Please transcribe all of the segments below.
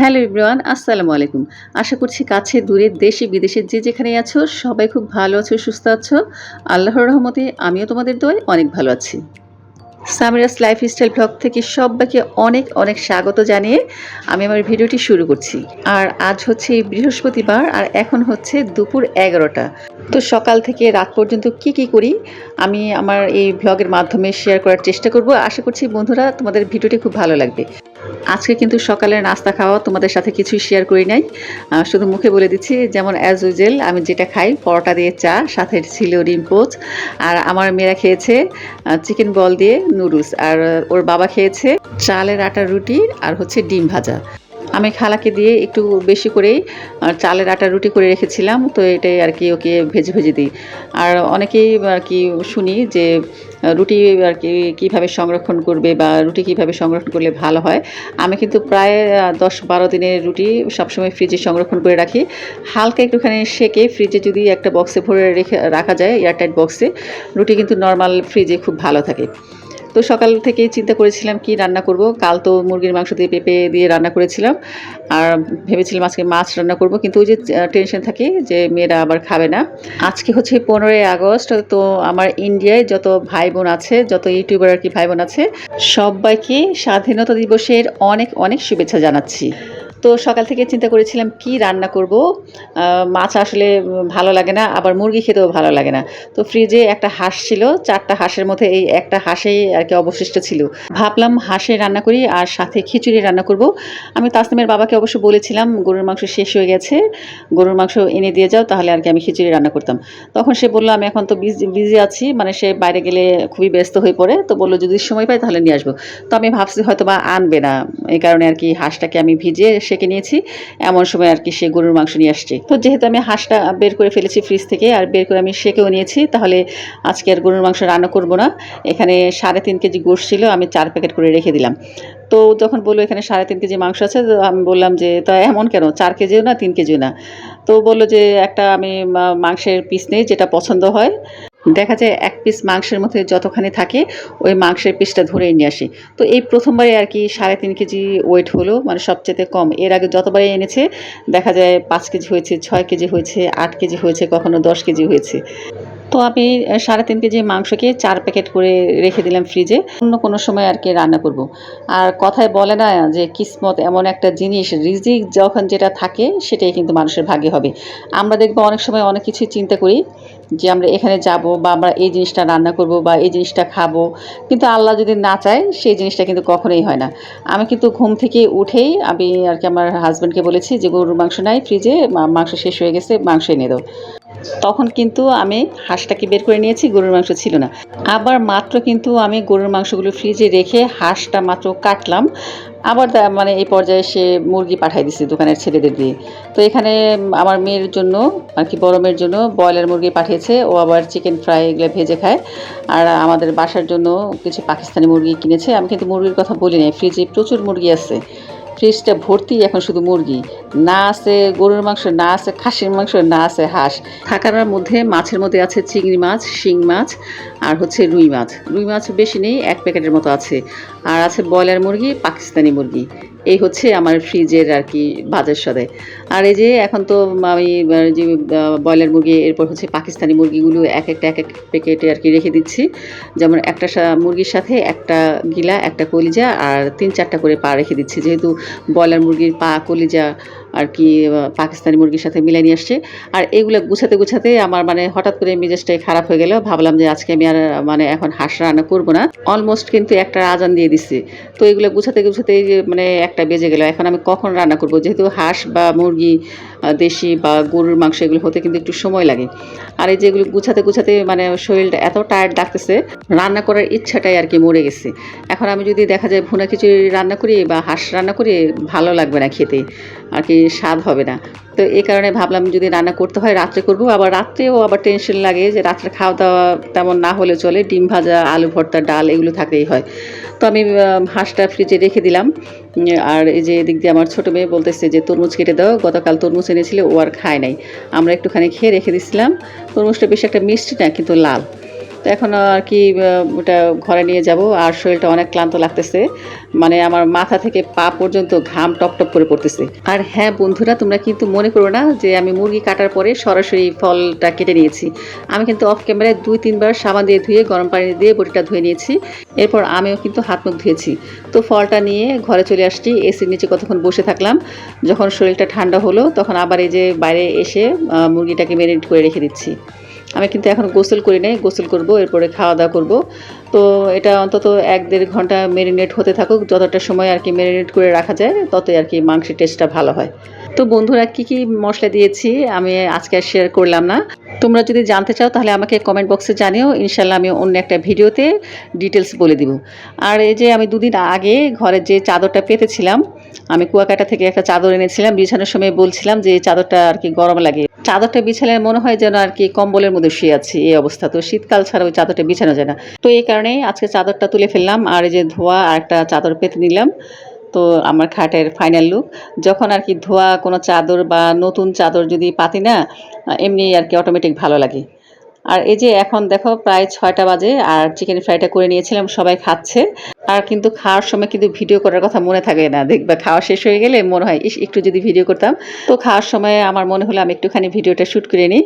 Hello Ibran আসসালামু আলাইকুম। আশা করছি কাছে, দূরে, দেশে, বিদেশে যে যেখানে আছো, সবাই খুব ভালো আছো, সুস্থ আছো। আল্লাহর রহমতে আমিও তোমাদের দোয় অনেক ভালো আছি। সামিরাস লাইফস্টাইল ব্লগ থেকে সবাইকে অনেক অনেক স্বাগত জানিয়ে আমি আমার ভিডিওটি শুরু করছি। আর আজ হচ্ছে বৃহস্পতিবার আর এখন হচ্ছে দুপুর এগারোটা। তো সকাল থেকে রাত পর্যন্ত কি কি করি, আমি আমার এই ব্লগের মাধ্যমে শেয়ার করার চেষ্টা করব। আশা করছি বন্ধুরা তোমাদের ভিডিওটি খুব ভালো লাগবে। আজকে কিন্তু সকালের নাস্তা খাওয়া তোমাদের সাথে কিছুই শেয়ার করি নাই। শুধু মুখে বলে দিচ্ছি, যেমন অ্যাজ ইউজুয়াল আমি যেটা খাই, পরোটা দিয়ে চা, সাথে ছিল ডিম পোচ। আর আমার মেয়েরা খেয়েছে চিকেন বল দিয়ে নুডলস আর ওর বাবা খেয়েছে চালের আটার রুটি আর হচ্ছে ডিম ভাজা। আমি খালাকে দিয়ে একটু বেশি করেই চালের আটা রুটি করে রেখেছিলাম, তো এটাই আর কি ওকে ভেজে ভেজে দিই। আর অনেকেই আর কি শুনি যে রুটি আর কি কীভাবে সংরক্ষণ করবে বা রুটি কীভাবে সংরক্ষণ করলে ভালো হয়। আমি কিন্তু প্রায় দশ বারো দিনের রুটি সবসময় ফ্রিজে সংরক্ষণ করে রাখি। হালকা একটুখানি সেকে ফ্রিজে যদি একটা বক্সে ভরে রেখে রাখা যায়, এয়ারটাইট বক্সে, রুটি কিন্তু নর্মাল ফ্রিজে খুব ভালো থাকে। তো সকাল থেকেই চিন্তা করেছিলাম কি রান্না করব। কাল তো মুরগির মাংস দিয়ে পেঁপে দিয়ে রান্না করেছিলাম। আর ভেবেছিলাম আজকে মাছ রান্না করব, কিন্তু ওই যে টেনশন থাকে যে মেয়েরা আবার খাবে না। আজকে হচ্ছে পনেরোই আগস্ট, তো আমার ইন্ডিয়ায় যত ভাই বোন আছে, যত ইউটিউবার আর কি ভাই বোন আছে, সবাইকে স্বাধীনতা দিবসের অনেক অনেক শুভেচ্ছা জানাচ্ছি। তো সকাল থেকে চিন্তা করেছিলাম, কি রান্না করব? মাছ আসলে ভালো লাগে না, আবার মুরগি খেতেও ভালো লাগে না। তো ফ্রিজে একটা হাঁস ছিল, চারটা হাঁসের মধ্যে এই একটা হাঁসেই আর কি অবশিষ্ট ছিল। ভাবলাম হাঁসে রান্না করি আর সাথে খিচুড়ি রান্না করব। আমি তাসনিমের বাবাকে অবশ্য বলেছিলাম, গরুর মাংস শেষ হয়ে গেছে, গরুর মাংস এনে দিয়ে যাও, তাহলে আর কি আমি খিচুড়ি রান্না করতাম। তখন সে বলল, আমি এখন তো বিজি আছি। মানে সে বাইরে গেলে খুবই ব্যস্ত হয়ে পড়ে, তো বলল, যদি সময় পাই তাহলে নিয়ে আসব। তো আমি ভাবছি হয়তো বা আনবে না, এই কারণে আর কি হাঁসটাকে আমি ভিজিয়ে সেকে নিয়েছি। এমন সময় আর কি সে গরুর মাংস নিয়ে আসছে। তো যেহেতু আমি হাঁসটা বের করে ফেলেছি ফ্রিজ থেকে আর বের করে আমি সেকেও নিয়েছি, তাহলে আজকে আর গরুর মাংস রান্না করব না। এখানে সাড়ে তিন কেজি গোশ ছিল, আমি চার প্যাকেট করে রেখে দিলাম। তো যখন বলল এখানে সাড়ে তিন কেজি মাংস আছে, তো আমি বললাম যে, তা এমন কেন? চার কেজিও না, তিন কেজিও না? তো বলল যে, একটা আমি মাংসের পিস নেই, যেটা পছন্দ হয়। দেখা যায় এক পিস মাংসের মধ্যে যতখানি থাকে, ওই মাংসের পিসটা ধরেই নিয়ে আসি। তো এই প্রথমবারে আর কি সাড়ে তিন কেজি ওয়েট হলো মানে সবচেয়ে কম। এর আগে যতবারই এনেছে, দেখা যায় পাঁচ কেজি হয়েছে, ছয় কেজি হয়েছে, আট কেজি হয়েছে, কখনো দশ কেজি হয়েছে। তো আমি সাড়ে তিন কেজি মাংসকে চার প্যাকেট করে রেখে দিলাম ফ্রিজে অন্য কোনো সময় আর কি রান্না করব। আর কথায় বলে না যে কিসমত এমন একটা জিনিস, রিজিক যখন যেটা থাকে, সেটাই কিন্তু মানুষের ভাগ্যে হবে। আমরা দেখব অনেক সময় অনেক কিছুই চিন্তা করি যে আমরা এখানে যাব বা আমরা এই জিনিসটা রান্না করব বা এই জিনিসটা খাব। কিন্তু আল্লাহ যদি না চায়, সেই জিনিসটা কিন্তু কখনোই হয় না। আমি কিন্তু ঘুম থেকে উঠেই আমি আর কি আমার হাজব্যান্ডকে বলেছি যে গরুর মাংস নাই ফ্রিজে মাংস শেষ হয়ে গেছে, মাংস এনে দাও। তখন কিন্তু আমি হাঁসটাকে বের করে নিয়েছি, গরুর মাংস ছিল না। আবার মাত্র কিন্তু আমি গরুর মাংসগুলো ফ্রিজে রেখে হাঁসটা মাত্র কাটলাম। আবার মানে এই পর্যায়ে সে মুরগি পাঠাই দিছে দোকানের ছেলেদের দিয়ে। তো এখানে আমার মেয়ের জন্য, আর কি বড় মেয়ের জন্য ব্রয়লার মুরগি পাঠিয়েছে। ও আবার চিকেন ফ্রাই এগুলো ভেজে খায়। আর আমাদের বাসার জন্য কিছু পাকিস্তানি মুরগি কিনেছে। আমি কিন্তু মুরগির কথা বলি নাই ফ্রিজে প্রচুর মুরগি আছে। ফ্রিজটা ভর্তি এখন শুধু মুরগি। না আছে গরুর মাংস, না আছে খাসির মাংস, না আছে হাঁস। থাকার মধ্যে মাছের মধ্যে আছে চিংড়ি মাছ, শিং মাছ, আর হচ্ছে রুই মাছ। রুই মাছ বেশি নেই, এক প্যাকেটের মতো আছে। আর আছে ব্রয়লার মুরগি, পাকিস্তানি মুরগি। এই হচ্ছে আমার ফ্রিজের আর কি বাজার সদে। আর এই যে এখন তো আমি যে ব্রয়লার মুরগি, এরপর হচ্ছে পাকিস্তানি মুরগিগুলো এক একটা, এক এক প্যাকেটে আর কি রেখে দিচ্ছি। যেমন একটা মুরগির সাথে একটা গিলা, একটা কলিজা আর তিন চারটা করে পা রেখে দিচ্ছি। যেহেতু ব্রয়লার মুরগির পা কলিজা আর কি পাকিস্তানি মুরগির সাথে মিলাই নিয়ে আসছে। আর এগুলো গুছাতে গুছাতে আমার মানে হঠাৎ করে মেজাজটাই খারাপ হয়ে গেল। ভাবলাম যে আজকে আমি আর মানে এখন হাঁস রান্না করব না। অলমোস্ট কিন্তু একটা আজান দিয়ে দিচ্ছে তো এগুলো গুছাতে গুছাতে মানে একটা বেজে গেল। এখন আমি কখন রান্না করব? যেহেতু হাঁস বা মুরগি দেশি বা গরুর মাংস এগুলো হতে কিন্তু একটু সময় লাগে। আর এই যেগুলো গুছাতে গুছাতে মানে শরীরটা এত টায়ার্ড লাগতেছে, রান্না করার ইচ্ছাটাই আর কি মরে গেছে। এখন আমি যদি দেখা যায় ভুনা খিচুড়ি রান্না করি বা হাঁস রান্না করি, ভালো লাগবে না খেতে। আর কি স্বাদ হবে না। তো এই কারণে ভাবলাম যদি রান্না করতে হয় রাত্রে করব। আবার রাত্রেও আবার টেনশন লাগে যে রাত্রে খাওয়া দাওয়া তেমন না হলে চলে। ডিম ভাজা, আলু ভর্তা, ডাল এগুলো থাকলেই হয়। তো আমি হাঁসটা ফ্রিজে রেখে দিলাম। আর এই যে এদিক দিয়ে আমার ছোটো মেয়ে বলতেছে যে, তরমুজ কেটে দাও। গতকাল তরমুজ এনেছিল, ও আর খায় নাই। আমরা একটুখানি খেয়ে রেখে দিছিলাম। তরমুজটা বেশ একটা মিষ্টি না, কিন্তু লাল। তো এখন আর কি ওটা ঘরে নিয়ে যাব। আর শরীরটা অনেক ক্লান্ত লাগতেছে। মানে আমার মাথা থেকে পা পর্যন্ত ঘাম টপ টপ করে পড়তেছে। আর হ্যাঁ বন্ধুরা, তোমরা কিন্তু মনে করো না যে আমি মুরগি কাটার পরে সরাসরি ফলটা কেটে নিয়েছি। আমি কিন্তু অফ ক্যামেরায় দুই, তিনবার সাবান দিয়ে ধুয়ে, গরম পানি দিয়ে বটিটা ধুয়ে নিয়েছি। এরপর আমিও কিন্তু হাত মুখ ধুয়েছি। তো ফলটা নিয়ে ঘরে চলে আসছি এসির নিচে কতক্ষণ বসে থাকলাম। যখন শরীরটা ঠান্ডা হলো, তখন আবার এই যে বাইরে এসে মুরগিটাকে ম্যারিনেট করে রেখে দিচ্ছি। আমি কিন্তু এখন গোসল করি নাই, গোসল করব, এরপরে খাওয়া দাওয়া করব। তো এটা অন্তত এক দেড় ঘণ্টা মেরিনেট হতে থাকুক, যতটা সময় আর কি মেরিনেট করে রাখা যায়, ততই আর কি মাংসের টেস্টটা ভালো হয়। তো বন্ধুরা, কি কি মশলা দিয়েছি আমি আজকে আর শেয়ার করলাম না। তোমরা যদি জানতে চাও তাহলে আমাকে কমেন্ট বক্সে জানিও ইনশাল্লাহ আমি অন্য একটা ভিডিওতে ডিটেলস বলে দিব। আর এই যে আমি দুদিন আগে ঘরের যে চাদরটা পেতেছিলাম, আমি কুয়াকাটা থেকে একটা চাদর এনেছিলাম, বিছানোর সময় বলছিলাম যে এই চাদরটা আর কি গরম লাগে। চাদরটা বিছালে মনে হয় যেন আর কি কম্বলের মধ্যে শুয়ে আছি, এই অবস্থা। তো শীতকাল ছাড়া ওই চাদরটা বিছানো যায় না। তো এই কারণে আজকে চাদরটা তুলে ফেললাম, আর এই যে ধোয়া আর একটা চাদর পেতে নিলাম। তো আমার খাটের ফাইনাল লুক যখন আর কি ধোয়া কোনো চাদর বা নতুন চাদর যদি পাতি না, এমনি আর কি অটোমেটিক ভালো লাগে। আর এই যে এখন দেখো প্রায় ছয়টা বাজে আর চিকেন ফ্রাইটা করে নিয়েছিলাম, সবাই খাচ্ছে। আর কিন্তু খাওয়ার সময় কিন্তু ভিডিও করার কথা মনে থাকে না। দেখবে খাওয়া শেষ হয়ে গেলে মনে হয় একটু যদি ভিডিও করতাম। তো খাওয়ার সময় আমার মনে হলো আমি একটুখানি ভিডিওটা শ্যুট করে নিই।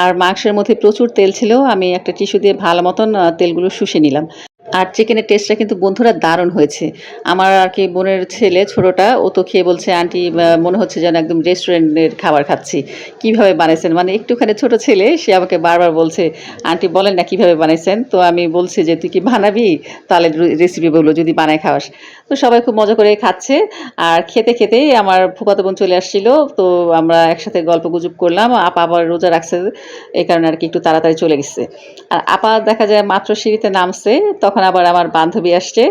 আর মাংসের মধ্যে প্রচুর তেল ছিল, আমি একটা টিস্যু দিয়ে ভালো মতন তেলগুলো শুষে নিলাম। আর চিকেনের টেস্টটা কিন্তু বন্ধুরা দারুণ হয়েছে। আমার আর কি বোনের ছেলে ছোটোটা, ও তো খেয়ে বলছে, আন্টি মনে হচ্ছে যেন একদম রেস্টুরেন্টের খাবার খাচ্ছি। কীভাবে বানাইছেন? মানে একটুখানি ছোট ছেলে, সে আমাকে বারবার বলছে, আন্টি, বলেন না কীভাবে বানাইছেন? তো আমি বলছি যে, তুই কি বানাবি? তাহলে রেসিপি বলল যদি বানায় খাওয়াস। তো সবাই খুব মজা করে খাচ্ছে। আর খেতে খেতেই আমার ফুফাতো বোন চলে আসছিল, তো আমরা একসাথে গল্প গুজব করলাম। আপা আবার রোজা রাখছে, এই কারণে আর কি একটু তাড়াতাড়ি চলে গেছে। আর আপা দেখা যায় মাত্র সিঁড়িতে নামছে, তখন আবার আমার বান্ধবী আসছে।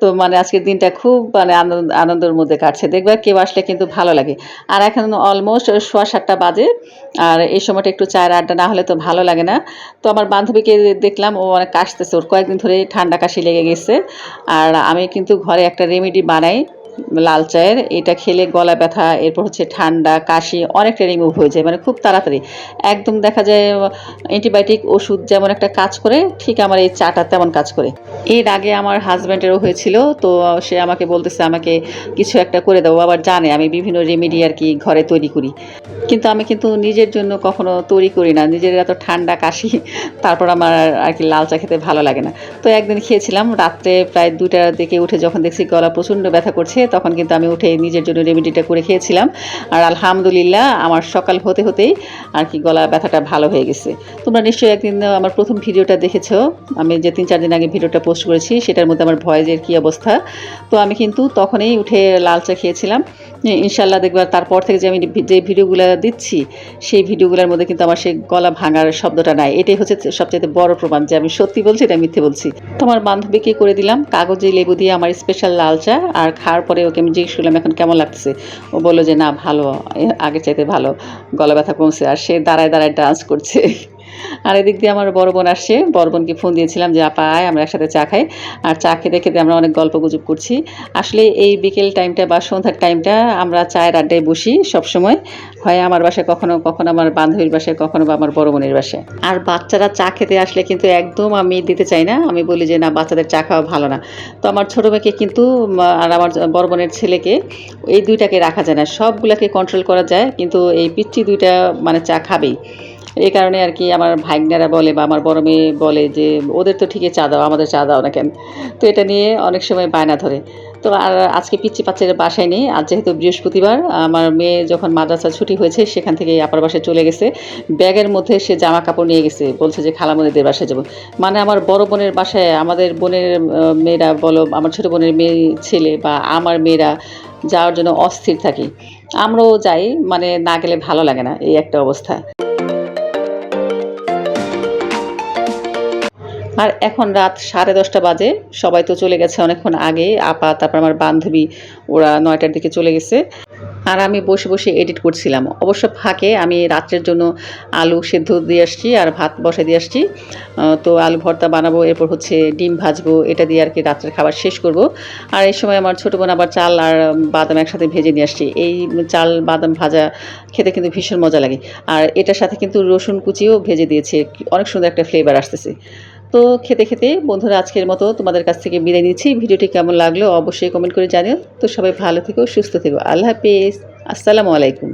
তো মানে আজকের দিনটা খুব মানে আনন্দ, আনন্দের মধ্যে কাটছে। দেখবে কেউ আসলে কিন্তু ভালো লাগে। আর এখন অলমোস্ট সোয়া সাতটা বাজে, আর এই সময়টা একটু চায়ের আড্ডা না হলে তো ভালো লাগে না। তো আমার বান্ধবীকে দেখলাম, ও অনেক কাশতেছে। ওর কয়েকদিন ধরে ঠান্ডা কাশি লেগে গেছে। আর আমি কিন্তু ঘরে একটা রেমেডি বানাই। লাল চায়ের, এটা খেলে গলা ব্যথা, এরপর হচ্ছে ঠান্ডা, কাশি অনেকটা রিমুভ হয়ে যায় মানে খুব তাড়াতাড়ি। একদম দেখা যায় অ্যান্টিবায়োটিক ওষুধ যেমন একটা কাজ করে, ঠিক আমার এই চাটা তেমন কাজ করে। এর আগে আমার হাজব্যান্ডেরও হয়েছিল, তো সে আমাকে বলতেছে, আমাকে কিছু একটা করে ও আবার জানে, আমি বিভিন্ন রেমেডি আর কি ঘরে তৈরি করি। কিন্তু আমি কিন্তু নিজের জন্য কখনো তৈরি করি না। নিজের এত ঠান্ডা, কাশি, তারপর আমার আর কি লাল চা খেতে ভালো লাগে না। তো একদিন খেয়েছিলাম, রাত্রে প্রায় দুটার দিকে উঠে যখন দেখছি গলা প্রচণ্ড ব্যথা করছে তখন কিন্তু আমি উঠে নিজের জন্য রেমেডিটা করে খেয়েছিলাম। আর আলহামদুলিল্লাহ আমার সকাল হতে হতেই আর কি গলা ব্যথাটা ভালো হয়ে গেছে। তোমরা নিশ্চয়ই একদিন আমার প্রথম ভিডিওটা দেখেছ। আমি যে তিন চার দিন আগে ভিডিওটা পোস্ট করেছি, সেটার মধ্যে আমার ভয়েজের কী অবস্থা? তো আমি কিন্তু তখনই উঠে লাল চা খেয়েছিলাম। ইনশাল্লাহ দেখবে। তারপর থেকে যে আমি যে ভিডিওগুলো দিচ্ছি, সেই ভিডিওগুলোর মধ্যে কিন্তু আমার সেই গলা ভাঙার শব্দটা নাই। এটাই হচ্ছে সবচেয়ে বড় প্রমাণ যে আমি সত্যি বলছি, এটা মিথ্যে বলছি। তোমার বান্ধবীকে করে দিলাম, কাগজে লেবু দিয়ে আমার স্পেশাল লাল চা, আর খাওয়ার পরে ওকে আমি জিজ্ঞেস করলাম, এখন কেমন লাগতেছে? ও বলল যে, না, ভালো। আগের চাইতে ভালো। গলা ব্যথা কমছে। আর সে দাঁড়ায় দাঁড়ায় ডান্স করছে। আর এদিক দিয়ে আমার বড় বোন আসছে। বড় বোনকে ফোন দিয়েছিলাম যে, আপা, আয়, আমরা একসাথে চা খাই। আর চা খেতে খেতে আমরা অনেক গল্প গুজব করছি। আসলে এই বিকেল টাইমটা বা সন্ধ্যার টাইমটা আমরা চায়ের আড্ডায় বসি সবসময়। হয় আমার বাসায় কখনো কখনো আমার বান্ধবীর বাসায়, কখনো বা আমার বড় বোনের বাসায়। আর বাচ্চারা চা খেতে আসলে কিন্তু একদম আমি দিতে চাই না। আমি বলি যে, না, বাচ্চাদের চা খাওয়া ভালো না। তো আমার ছোটো মেয়েকে কিন্তু, আর আমার বড় বোনের ছেলেকে এই দুইটাকে রাখা যায় না। সবগুলাকে কন্ট্রোল করা যায়। কিন্তু এই পিচ্ছি দুইটা মানে চা খাবেই। এই কারণে আর কি আমার ভাগ্নেরা বলে বা আমার বড় মেয়ে বলে যে, ওদের তো ঠিকই চা দাও, আমাদের চা দাও না কেন তো এটা নিয়ে অনেক সময় বায়না ধরে। তো আর আজকে পিচ্ছি পাচ্ছের বাসায় নেই, আজ যেহেতু বৃহস্পতিবার, আমার মেয়ে যখন মাদ্রাসা ছুটি হয়েছে, সেখান থেকে আপার বাসায় চলে গেছে। ব্যাগের মধ্যে সে জামা কাপড় নিয়ে গেছে, বলছে যে, খালামনিদের বাসায় যাব। মানে আমার বড় বোনের বাসায়, আমাদের বোনের মেয়েরা বলো, আমার ছোটো বোনের মেয়ে, ছেলে বা আমার মেয়েরা যাওয়ার জন্য অস্থির থাকি। আমরাও যাই মানে না গেলে ভালো লাগে না, এই একটা অবস্থা। আর এখন রাত সাড়ে দশটা বাজে, সবাই তো চলে গেছে অনেকক্ষণ আগে, আপা, তারপর আমার বান্ধবী, ওরা নয়টার দিকে চলে গেছে। আর আমি বসে বসে এডিট করছিলাম। অবশ্য ফাঁকে আমি রাত্রের জন্য আলু সেদ্ধ দিয়ে আসছি আর ভাত বসে দিয়ে আসছি। তো আলু ভর্তা বানাবো, এরপর হচ্ছে ডিম ভাজবো, এটা দিয়ে আর কি রাত্রের খাবার শেষ করব। আর এই সময় আমার ছোটো বোন আবার চাল আর বাদাম একসাথে ভেজে নিয়ে আসছি। এই চাল, বাদাম ভাজা খেতে কিন্তু ভীষণ মজা লাগে। আর এটার সাথে কিন্তু রসুন কুচিও ভেজে দিয়েছে। অনেক সুন্দর একটা ফ্লেভার আসতেছে। তো খেতে খেতে বন্ধুরা, আজকের মতো তোমাদের কাছ থেকে বিদায় নিচ্ছি। ভিডিওটি কেমন লাগল অবশ্যই কমেন্ট করে জানিও। তো সবাই ভালো থেকো, সুস্থ থেকো। আল্লাহ হাফিজ। আসসালামু আলাইকুম।